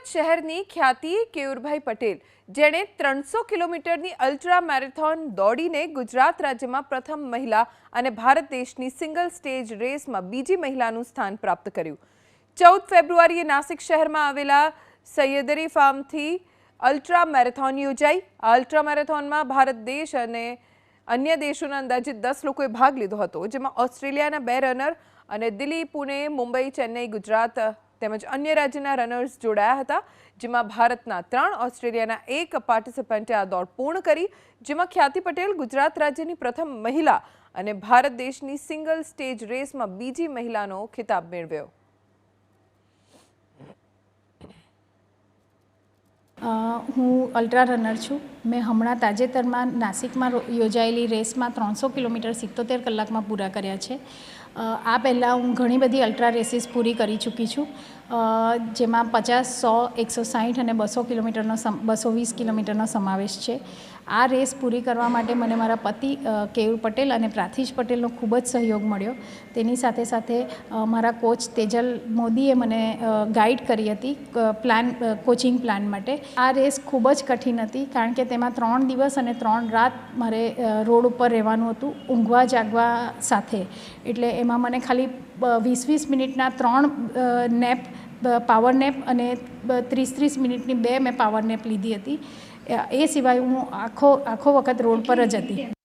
સુરત શહેરની ખ્યાતિ કેયુરભાઈ પટેલ, જેણે ત્રણસો કિલોમીટરની અલ્ટ્રા મેરેથોન દોડીને ગુજરાત રાજ્યમાં પ્રથમ મહિલા અને ભારત દેશની સિંગલ સ્ટેજ રેસમાં બીજી મહિલાનું સ્થાન પ્રાપ્ત કર્યું. ચૌદ ફેબ્રુઆરીએ નાસિક શહેરમાં આવેલા સૈયદરી ફાર્મથી અલ્ટ્રા મેરેથોન યોજાઈ. આ અલ્ટ્રા મેરેથોનમાં ભારત દેશ અને અન્ય દેશોના અંદાજે દસ લોકોએ ભાગ લીધો હતો, જેમાં ઓસ્ટ્રેલિયાના બે રનર અને દિલ્હી, પુણે, મુંબઈ, ચેન્નઈ, ગુજરાત તેમજ અન્ય રાજ્યના રનર્સ જોડાયા હતા, જેમાં ભારતના ત્રણ, ઓસ્ટ્રેલિયાના એક પાર્ટિસિપન્ટે આ દોડ પૂર્ણ કરી, જેમાં ખ્યાતિ પટેલ ગુજરાત રાજ્યની પ્રથમ મહિલા અને ભારત દેશની સિંગલ સ્ટેજ રેસમાં બીજી મહિલાનો ખિતાબ મેળવ્યો. હું અલ્ટ્રા રનર છું. મેં હમણાં તાજેતરમાં નાસિકમાં યોજાયેલી રેસમાં ત્રણસો કિલોમીટર સિત્તોતેર કલાકમાં પૂરા કર્યા છે. આ પહેલાં હું ઘણી બધી અલ્ટ્રા રેસીસ પૂરી કરી ચૂકી છું. જેમાં પચાસ, સો, એકસો સાહીઠ અને બસો કિલોમીટરનો બસો વીસ કિલોમીટરનો સમાવેશ છે. આ રેસ પૂરી કરવા માટે મને મારા પતિ કેયુર પટેલ અને પ્રાથીશ પટેલનો ખૂબ જ સહયોગ મળ્યો. તેની સાથે સાથે મારા કોચ તેજલ મોદીએ મને ગાઈડ કરી હતી પ્લાન કોચિંગ પ્લાન માટે. આ રેસ ખૂબ જ કઠિન હતી કારણ કે તેમાં ત્રણ દિવસ અને ત્રણ રાત મારે રોડ ઉપર રહેવાનું હતું, ઊંઘવા જાગવા સાથે. એટલે એમાં મને ખાલી વીસ વીસ મિનિટના ત્રણ નેપ પાવર નેપ અને ત્રીસ ત્રીસ મિનિટની બે મેં પાવર નેપ લીધી હતી. એ સિવાય હું આખો આખો વખત રોડ પર જ હતી.